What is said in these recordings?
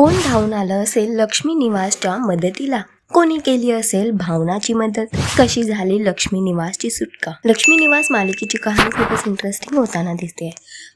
कोण धावून आलं असेल लक्ष्मी निवासच्या मदतीला? कोणी केली असेल भावनाची मदत? कशी झाली लक्ष्मी निवासची सुटका? लक्ष्मी निवास मालिकेची कहाणी खूपच इंटरेस्टिंग होताना दिसते.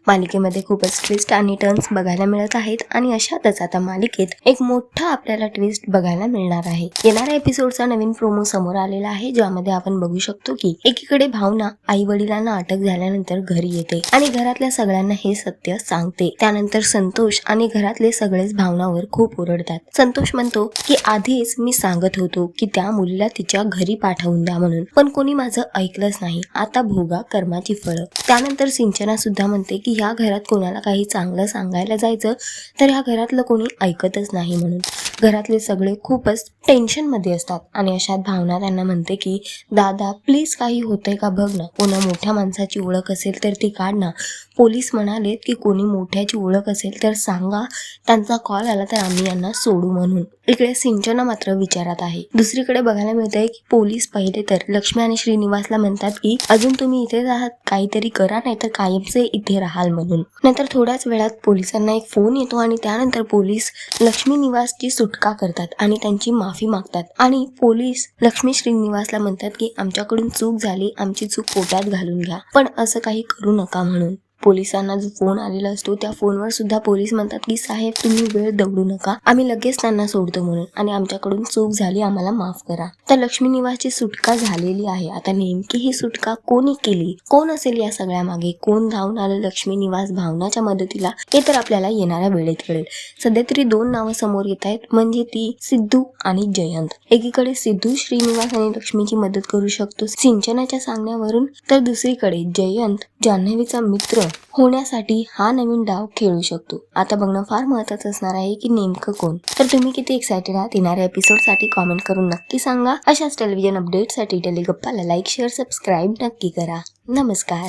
मालिकेमध्ये खूपच ट्विस्ट आणि टर्न्स बघायला मिळत आहेत आणि अशातच आता मालिकेत एक मोठा आपल्याला ट्विस्ट बघायला मिळणार आहे. येणाऱ्या एपिसोडचा नवीन प्रोमो समोर आलेला आहे ज्यामध्ये आपण बघू शकतो की एकीकडे भावना आई वडिलांना अटक झाल्यानंतर घरी येते आणि घरातल्या सगळ्यांना हे सत्य सांगते. त्यानंतर संतोष आणि घरातले सगळेच भावनावर खूप ओरडतात. संतोष म्हणतो की आधीच मी सांग सांगत होतो की त्या मुलीला तिच्या घरी पाठवून द्या म्हणून. पण कोणी माझं ऐकलंच नाही. आता भोगा कर्माची फळं. त्यानंतर सिंचना सुद्धा म्हणते की ह्या घरात कोणाला काही चांगलं सांगायला जायचं तर ह्या घरातलं कोणी ऐकतच नाही म्हणून. घरातले सगळे खूपच टेन्शनमध्ये असतात. आणि अशात भावना त्यांना म्हणते की दादा प्लीज काही होतंय का बघ ना. कोणा मोठ्या माणसाची ओळख असेल तर ती काढ ना. पोलीस म्हणालेत की कोणी मोठ्याची ओळख असेल तर सांगा. त्यांचा कॉल आला तर आम्ही यांना सोडू म्हणून. इकडे सिंचना मात्र विचारात आहे. दुसरीकडे बघायला मिळतंय की पोलीस पहिले तर लक्ष्मी आणि श्रीनिवासला म्हणतात की अजून तुम्ही इथेच आहात काहीतरी करा नाही तर कायमचे इथे राहाल म्हणून. नंतर थोड्याच वेळात पोलिसांना एक फोन येतो आणि त्यानंतर पोलीस लक्ष्मी निवासची सुटका करतात आणि त्यांची माफी मागतात. आणि पोलीस लक्ष्मी श्रीनिवासला म्हणतात की आमच्याकडून चूक झाली आमची चूक पोटात घालून घ्या पण असं काही करू नका म्हणून. पोलिसांना जो फोन आलेला असतो त्या फोनवर सुद्धा पोलीस म्हणतात की साहेब तुम्ही वेळ दवडू नका. आम्ही लगेच त्यांना सोडतो म्हणून आणि आमच्याकडून चूक झाली आम्हाला माफ करा. तर लक्ष्मी निवासची सुटका झालेली आहे. आता नेमकी ही सुटका कोणी केली? कोण असेल या सगळ्या मागे कोण धावून आलं लक्ष्मी निवास भावनाच्या मदतीला? हे तर आपल्याला येणाऱ्या वेळेत कळेल. सध्या तरी दोन नावं समोर येत आहेत. म्हणजे ती सिद्धू आणि जयंत. एकीकडे सिद्धू श्रीनिवास आणि लक्ष्मीची मदत करू शकतो सिंचनाच्या सांगण्यावरून तर दुसरीकडे जयंत जान्हवीचा मित्र होण्यासाठी हा नवीन डाव खेळू शकतो. आता बघणं फार महत्वाचं असणार आहे की नेमकं कोण. तर तुम्ही किती एक्सायटेड आहात येणाऱ्या एपिसोडसाठी कॉमेंट करून नक्की सांगा. अशाच टेलिव्हिजन अपडेटसाठी टेलिगप्पाला लाईक शेअर सबस्क्राईब नक्की करा. नमस्कार.